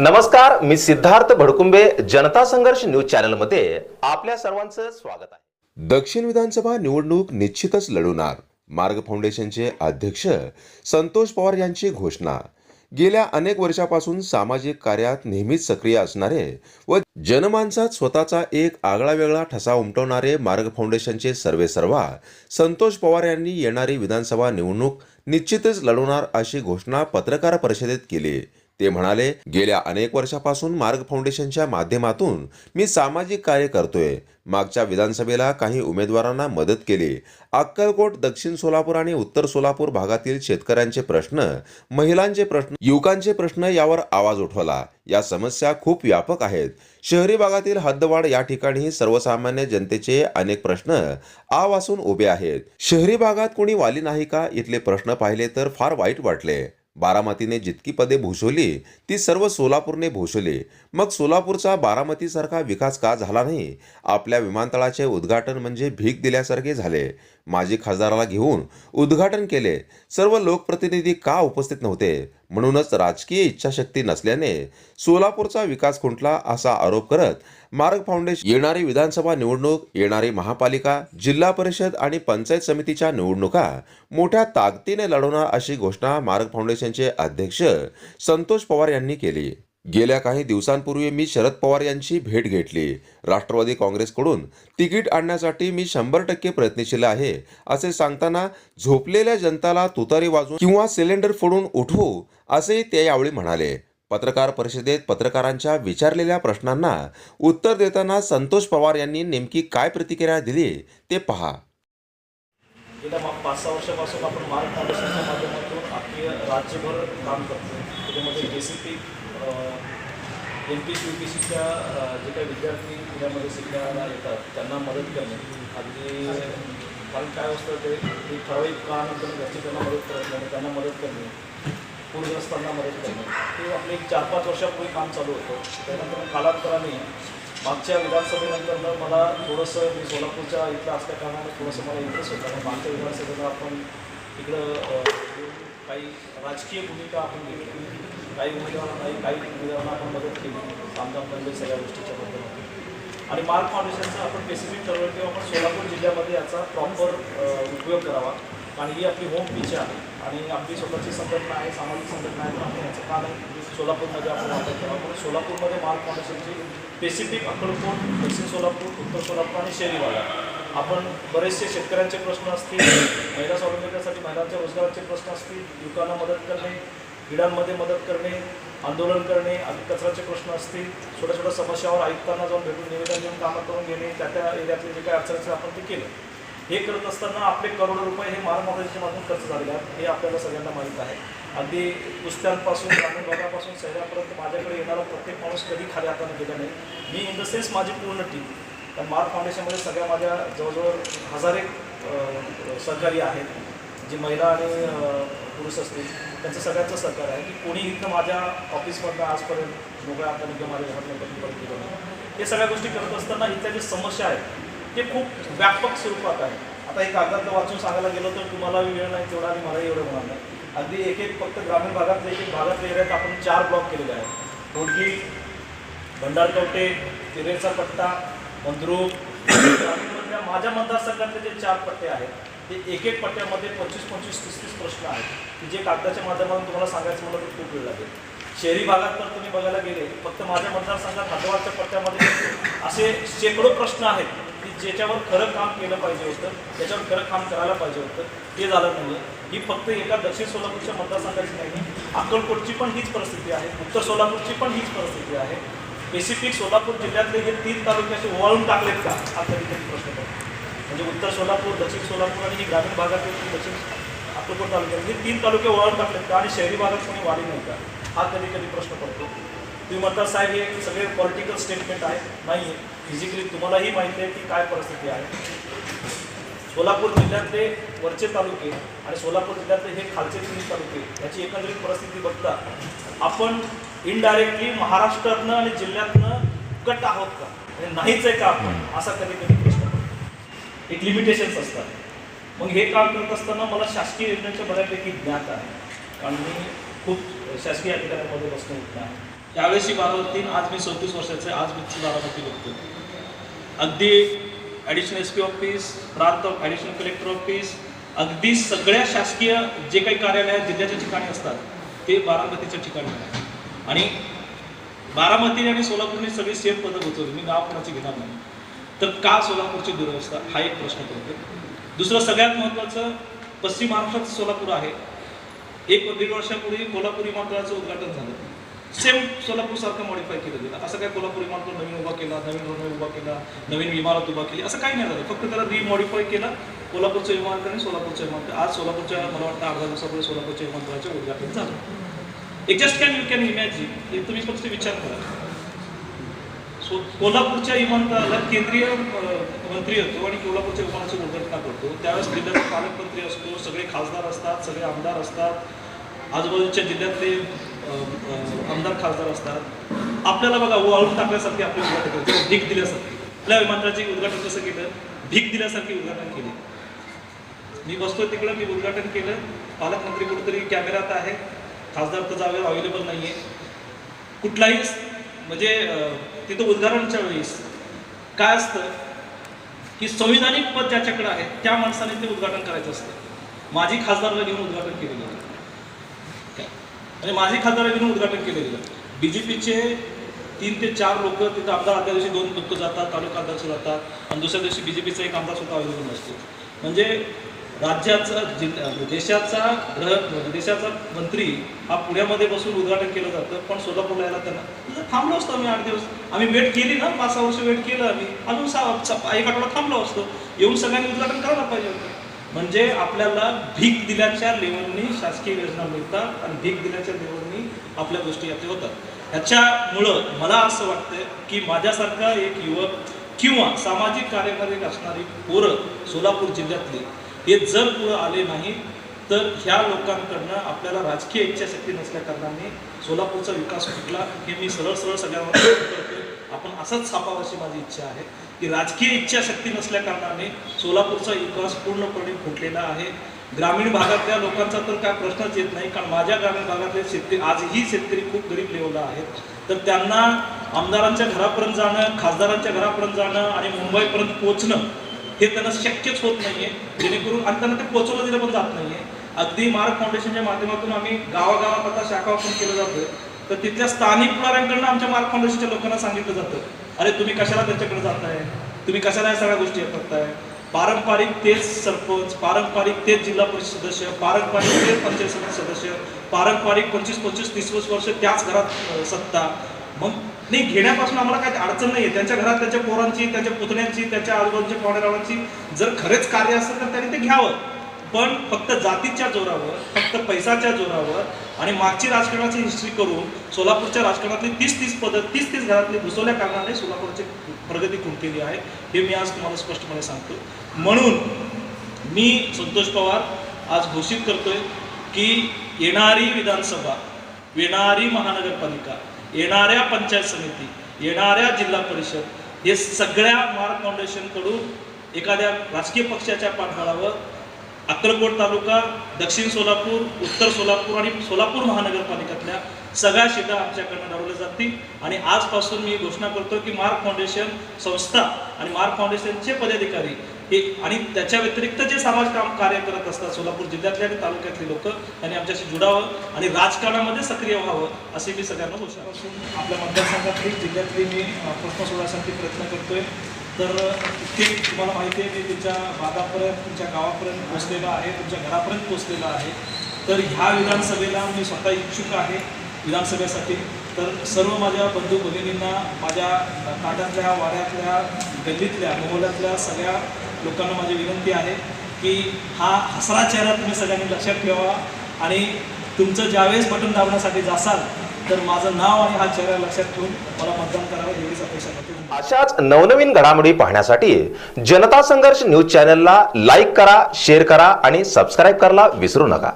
नमस्कार मी सिद्धार्थ भडकुंबे जनता संघर्ष न्यूज चॅनलमध्ये आपल्या सर्वांचं स्वागत आहे. दक्षिण विधानसभा निवडणूक निश्चितच लढवणार मार्ग फाउंडेशनचे अध्यक्ष संतोष पवार यांची घोषणा. गेल्या अनेक वर्षापासून सामाजिक कार्यात नेहमीच सक्रिय असणारे व जनमानसात स्वतःचा एक आगळा वेगळा ठसा उमटवणारे मार्ग फाउंडेशनचे सर्वेसर्वा संतोष पवार यांनी येणारी विधानसभा निवडणूक निश्चितच लढवणार अशी घोषणा पत्रकार परिषदेत केली. ते म्हणाले गेल्या अनेक वर्षापासून मार्ग फाउंडेशनच्या माध्यमातून मी सामाजिक कार्य करतोय. मागच्या विधानसभेला काही उमेदवारांना मदत केली. अक्कलकोट दक्षिण सोलापूर आणि उत्तर सोलापूर भागातील शेतकऱ्यांचे प्रश्न महिलांचे प्रश्न युवकांचे प्रश्न यावर आवाज उठवला. या समस्या खूप व्यापक आहेत. शहरी भागातील हद्दवाढ या ठिकाणी सर्वसामान्य जनतेचे अनेक प्रश्न आ वासून उभे आहेत. शहरी भागात कोणी वाली नाही का? इथले प्रश्न पाहिले तर फार वाईट वाटले. बारामतीने जितकी पदे भूषवली ती सर्व सोलापूरने भूषवली. मग सोलापूरचा बारामतीसारखा विकास का झाला नाही. आपल्या विमानतळाचे उद्घाटन म्हणजे भीक दिल्यासारखे झाले. माजी खासदाराला घेऊन उद्घाटन केले. सर्व लोकप्रतिनिधी का उपस्थित नव्हते? म्हणूनच राजकीय इच्छाशक्ती नसल्याने सोलापूरचा विकास खुंटला असा आरोप करत मार्ग फाउंडेशन येणारी विधानसभा निवडणूक येणारी महापालिका जिल्हा परिषद आणि पंचायत समितीच्या निवडणुका मोठ्या ताकदीने लढवणार अशी घोषणा मार्ग फाउंडेशनचे अध्यक्ष संतोष पवार यांनी केली. गेल्या काही दिवसांपूर्वी मी शरद पवार यांची भेट घेतली. राष्ट्रवादी काँग्रेसकडून तिकीट आणण्यासाठी मी शंभर टक्के प्रयत्नशील आहे असे सांगताना झोपलेल्या जनताला तुतारी वाजवून किंवा सिलेंडर फोडून उठवू असेही ते यावेळी म्हणाले. पत्रकार परिषदेत पत्रकारांच्या विचारलेल्या प्रश्नांना उत्तर देताना संतोष पवार यांनी नेमकी काय प्रतिक्रिया दिली ते पहा. गेल्या मा पाच सहा वर्षापासून आपण महाराष्ट्र माध्यमातून आपली राज्यभर काम करतो त्याच्यामध्ये जे C P M P C U P सीच्या जे काही विद्यार्थी पुण्यामध्ये शिकण्याला येतात त्यांना मदत करणे. अगदी कारण काय असतं ते एक ठराविक काळानंतर घरचे त्यांना मदत करत नाही त्यांना मदत करणे. पूरग्रस्तांना मदत करणे. ते आपले एक चार पाच वर्षापूर्वी काम चालू होतं. त्यानंतर कालांतराने मागच्या विधानसभेनंतर मला थोडंसं मी सोलापूरच्या इथलं असल्या कारणाने थोडंसं मला इंटरेस्ट होता. कारण मागच्या विधानसभेला आपण इकडं काही राजकीय भूमिका आपण घेतली. काही उमेदवारांना काही काही उमेदवारांना आपण मदत केली. सामदामधल्या सगळ्या गोष्टीच्या बद्दल आणि मार्क फाउंडेशनचा आपण स्पेसिफिक ठरवलं किंवा आपण सोलापूर जिल्ह्यामध्ये याचा प्रॉपर उपयोग करावा. कारण ही आपली होम पिच आहे. आणि आपली स्वतःची संघटना आहे सामाजिक संघटना आहे. तर आपण याचं का नाही सोलापूरमध्ये आपण वापर करावा. पण सोलापूरमध्ये मार्क फाउंडेशनची स्पेसिफिक अक्कलकोट दक्षिण सोलापूर उत्तर सोलापूर आणि शहरी भागात. आपण बरेचसे शेतकऱ्यांचे प्रश्न असतील महिला स्वावलंबनासाठी महिलांच्या रोजगाराचे प्रश्न असतील दुकाना मदत करणे क्रीडांमध्ये मदत करणे आंदोलन करणे आणि कचऱ्याचे प्रश्न असतील छोट्या छोट्या समस्यावर आयुक्तांना जाऊन भेटून निवेदन देऊन कामं करून घेणे त्या त्या एरियातले जे काही अडचणी आपण ते केलं. हे करत असताना आपले करोडो रुपये हे महाराष्ट्राच्या माध्यमातून खर्च झालेले आहेत हे आपल्याला सगळ्यांना माहीत आहे. अगदी कुस्त्यांपासून ग्रामीण भागापासून शहरापर्यंत माझ्याकडे येणारा प्रत्येक माणूस कधी खाली हाताने गेला नाही. मी इन द सेन्स माझी पूर्ण टीम त्या मार्क फाउंडेशनमध्ये सगळ्या माझ्या जवळजवळ हजार एक सहकारी आहेत जी महिला आणि पुरुष असतील त्यांचं सगळ्यांचं सहकार्य आहे. की कोणी इथं माझ्या ऑफिसमधनं आजपर्यंत मोकळ्या हाताने किंवा माझ्या घरातल्या कधी परत हे सगळ्या गोष्टी करत असताना इथल्या ज्या समस्या आहेत ते खूप व्यापक स्वरूपात आहे आता एक कागदात वाचून सांगायला गेलं तर तुम्हाला वेळ नाही तेवढा आणि मलाही एवढं होणार नाही. अगदी एक एक फक्त ग्रामीण भागातले एक एक भागातले एरियात आपण चार ब्लॉक केलेले आहेत. रोडगी भंडारकवटे तिरेचा पट्टा मंद्रूप माझ्या मतदारसंघातले जे चार पट्टे आहेत ते एक एक पट्ट्यामध्ये पंचवीस पंचवीस तीस तीस प्रश्न आहेत. की जे कागदाच्या माध्यमातून तुम्हाला सांगायचं मला तर खूप वेळ लागेल. शहरी भागात तर तुम्ही बघायला गेले फक्त माझ्या मतदारसंघात हदवाडच्या पट्ट्यामध्ये असे शेकडो प्रश्न आहेत की ज्याच्यावर खरं काम केलं पाहिजे होतं त्याच्यावर खरं काम करायला पाहिजे होतं. ते झालं नाही ही फक्त एका दक्षिण सोलापूरच्या मतदारसंघाची नाही अक्कलकोटची पण हीच परिस्थिती आहे उत्तर सोलापूरची पण हीच परिस्थिती आहे. स्पेसिफिक सोलापूर जिल्ह्यातले हे तीन तालुके असे ओवाळून टाकलेत का? हा विद्यार्थी प्रश्न पडतो म्हणजे उत्तर सोलापूर दक्षिण सोलापूर आणि ही ग्रामीण भागातील दक्षिण अक्कलकोट तालुक्यात हे तीन तालुके ओवाळून टाकलेत का? आणि शहरी भागात कोणी वाढी नाही का? हा कधी कधी प्रश्न पडतो. तुम्ही म्हणता साहेब हे सगळे पॉलिटिकल स्टेटमेंट आहे नाही आहे फिजिकली तुम्हालाही माहिती आहे की काय परिस्थिती आहे. सोलापूर जिल्ह्यातले वरचे तालुके आणि सोलापूर जिल्ह्यातले हे खालचे तीन तालुके याची एकंदरीत परिस्थिती बघता आपण इनडायरेक्टली महाराष्ट्रातनं आणि जिल्ह्यातनं कट आहोत का? म्हणजे नाहीच आहे का आपण? असा कधी कधी प्रश्न एक लिमिटेशन्स असतात. मग हे काम करत असताना मला शासकीय योजनेचं बऱ्यापैकी ज्ञात आहे. कारण मी खूप शासकीय अधिकाऱ्यांमध्ये बसणं होत नाही त्यावेळेसची बारामती आज मी चौतीस वर्षाचे आज मीची बारामती बघतो अगदी ॲडिशनल एस पी ऑफिस प्रांत ॲडिशनल कलेक्टर ऑफिस अगदी सगळ्या शासकीय जे काही कार्यालय जिल्ह्याच्या ठिकाणी असतात ते बारामतीच्या ठिकाणी आणि बारामती आणि सोलापूरने सगळी सेम पदक होतो मी गाव कोणाची घेणार नाही. तर का सोलापूरची दुरवस्था? हा एक प्रश्न पडतो दुसरं सगळ्यात महत्त्वाचं पश्चिम महाराष्ट्रात सोलापूर आहे. एक दीड वर्षापूर्वी कोल्हापूर विमानतळाचं उद्घाटन झालं. सेम सोलापूर सारखं मॉडिफाय केलं गेलं. असं काय कोल्हापूर विमानतळ नवीन उभा केला नवीन रोडवे उभा केला नवीन इमारत उभा केली? असं काही नाही झालं. फक्त त्याला रिमॉडिफाय केलं कोल्हापूरचं विमानतळ आणि सोलापूरचं विमानतळ. आज सोलापूरच्या मला वाटतं अर्धा दिवसापूर्वी सोलापूरच्या विमानतळाचं उद्घाटन झालं. एक just can you can imagine हे तुम्ही फक्त विचार करा. सो कोल्हापूरच्या विमानतळाला केंद्रीय मंत्री होतो आणि कोल्हापूरच्या विमानाची उद्घाटना करतो? त्यावेळेस जिल्ह्याचा पालकमंत्री असतो सगळे खासदार असतात सगळे आमदार असतात. आजूबाजूच्या जिल्ह्यातले आमदार खासदार असतात. आपल्याला बघा वाळून टाकल्यासारखे आपले उद्घाटन करतो भीक दिल्यासारखी. आपल्या विमानतळाचे उद्घाटन कसं केलं? भीक दिल्यासारखी उद्घाटन केले. मी बसतोय तिकडं मी उद्घाटन केलं. पालकमंत्री कुठेतरी कॅमेऱ्यात आहे. खासदार तर अवेलेबल नाही आहे कुठलाही म्हणजे तिथं उद्घाटनच्या वेळेस काय असतं की संविधानिक पद ज्याच्याकडे आहे त्या माणसाने ते उद्घाटन करायचं असतं. माझी खासदारला घेऊन उद्घाटन केलेलं. गेलं म्हणजे माझी खासदारला घेऊन उद्घाटन केलेलं. बी जे पीचे तीन ते चार लोक तिथं आमदार आदल्या दिवशी दोन लोक जातात तालुका अध्यक्ष जातात. आणि दुसऱ्या दिवशी बी जे पीचा एक आमदार सुद्धा अवेलेबल नसतो. म्हणजे राज्याचा जिल्हा म्हणजे देशाचा ग्रह म्हणजे देशाचा मंत्री हा पुण्यामध्ये बसून उद्घाटन केलं जातं पण सोलापूरला यायला त्यांना थांबलो असतो आम्ही आठ दिवस. आम्ही वेट केली ना पाच सहा वर्ष वेट केलं आम्ही. अजून सहा एक आठवडा थांबलो असतो. येऊन सगळ्यांनी उद्घाटन करायला पाहिजे होतं. म्हणजे आपल्याला भीक दिल्याच्या लेवलनी शासकीय योजना मिळतात आणि भीक दिल्याच्या लेवलनी आपल्या गोष्टी याच्या होतात. ह्याच्यामुळं मला असं वाटतं की माझ्यासारखा एक युवक किंवा सामाजिक कार्यकारी असणारी पोरं सोलापूर जिल्ह्यातली हे जर पुढं आले नाही तर ह्या लोकांकडनं आपल्याला राजकीय इच्छाशक्ती नसल्या कारणाने सोलापूरचा विकास कुठला हे मी सरळ सरळ सगळ्यांना करतोय आपण असंच छापावं अशी माझी इच्छा आहे की राजकीय इच्छाशक्ती नसल्या कारणाने सोलापूरचा विकास पूर्णपणे फुटलेला आहे. ग्रामीण भागातल्या लोकांचा तर काय प्रश्नच येत नाही कारण माझ्या ग्रामीण भागातले शेतकरी आजही शेतकरी खूप गरीब लेवला आहेत. तर त्यांना आमदारांच्या घरापर्यंत जाणं खासदारांच्या घरापर्यंत जाणं आणि मुंबईपर्यंत पोचणं हे त्यांना शक्यच होत नाहीये. जेणेकरून आणि त्यांना ते पोचवलं दिलं पण जात नाहीये. अगदी मार्क फाउंडेशनच्या माध्यमातून आम्ही गावागावात आता शाखा ओपन केलं जातं. तर तिथल्या स्थानिक पुढाऱ्यांकडनं आमच्या मार्क फाउंडेशनच्या लोकांना सांगितलं जातं. अरे तुम्ही कशाला त्यांच्याकडे जाताय? तुम्ही कशाला या सगळ्या गोष्टी करताय? पारंपरिक तेच सरपंच पारंपरिक तेच जिल्हा परिषद सदस्य पारंपरिक तेच पंचायत समिती सदस्य पारंपरिक पंचवीस पंचवीस तीस वर्ष त्याच घरात सत्ता. मग नाही घेण्यापासून आम्हाला काही अडचण नाही आहे त्यांच्या घरात त्यांच्या पोरांची त्यांच्या पुतण्यांची त्यांच्या आजूबाजूच्या पाहुणेरावांची जर खरेच कार्य असेल तर त्यांनी ते घ्यावं. पण फक्त जातीच्या जोरावर फक्त पैसाच्या जोरावर आणि मागची राजकारणाची हिस्ट्री करून सोलापूरच्या राजकारणातली तीस तीस पद तीस तीस घरातली घुसवल्या कारणाने सोलापूरची प्रगती खुंटलेली आहे. हे मी आज तुम्हाला स्पष्टपणे सांगतो. म्हणून मी संतोष पवार आज घोषित करतोय की येणारी विधानसभा येणारी महानगरपालिका येणाऱ्या पंचायत समिती येणाऱ्या जिल्हा परिषद हे सगळ्या मार्क फाउंडेशनकडून एखाद्या राजकीय पक्षाच्या पाठबळावर अक्कलकोट तालुका दक्षिण सोलापूर उत्तर सोलापूर आणि सोलापूर महानगरपालिकेतल्या सगळ्या शिटा आमच्याकडनं लढवल्या जातील. आणि आजपासून मी घोषणा करतो की मार्क फाउंडेशन संस्था आणि मार्क फाउंडेशनचे पदाधिकारी हे आणि त्याच्या व्यतिरिक्त जे समाज काम कार्य करत असतात सोलापूर जिल्ह्यातले आणि तालुक्यातले लोक त्यांनी आमच्याशी जुडावं आणि राजकारणामध्ये सक्रिय व्हावं असे मी सगळ्यांना घोषणा आपल्या मतदारसंघातली जिल्ह्यातली मी प्रश्न सोडवण्यासाठी प्रयत्न करतोय. तर ते तुम्हाला माहिती आहे मी तुमच्या भागापर्यंत तुमच्या गावापर्यंत पोचलेला आहे तुमच्या घरापर्यंत पोचलेला आहे. तर ह्या विधानसभेला मी स्वतः इच्छुक आहे विधानसभेसाठी. तर सर्व माझ्या बंधू भगिनींना माझ्या ताट्यातल्या वाड्यातल्या गल्लीतल्या मोहल्यातल्या सगळ्या लोकांना माझी विनंती आहे की हा हसरा चेहरा तुम्ही सगळ्यांनी लक्षात ठेवा आणि तुमचं ज्यावेळेस बटन दाबण्यासाठी जासाल तर माझं नाव आणि हा चेहरा लक्षात ठेवून मला मतदान करावं एवढीच अपेक्षा करते. अशाच नवनवीन घडामोडी पाहण्यासाठी जनता संघर्ष न्यूज चॅनलला लाईक करा शेअर करा आणि सबस्क्राईब करायला विसरू नका.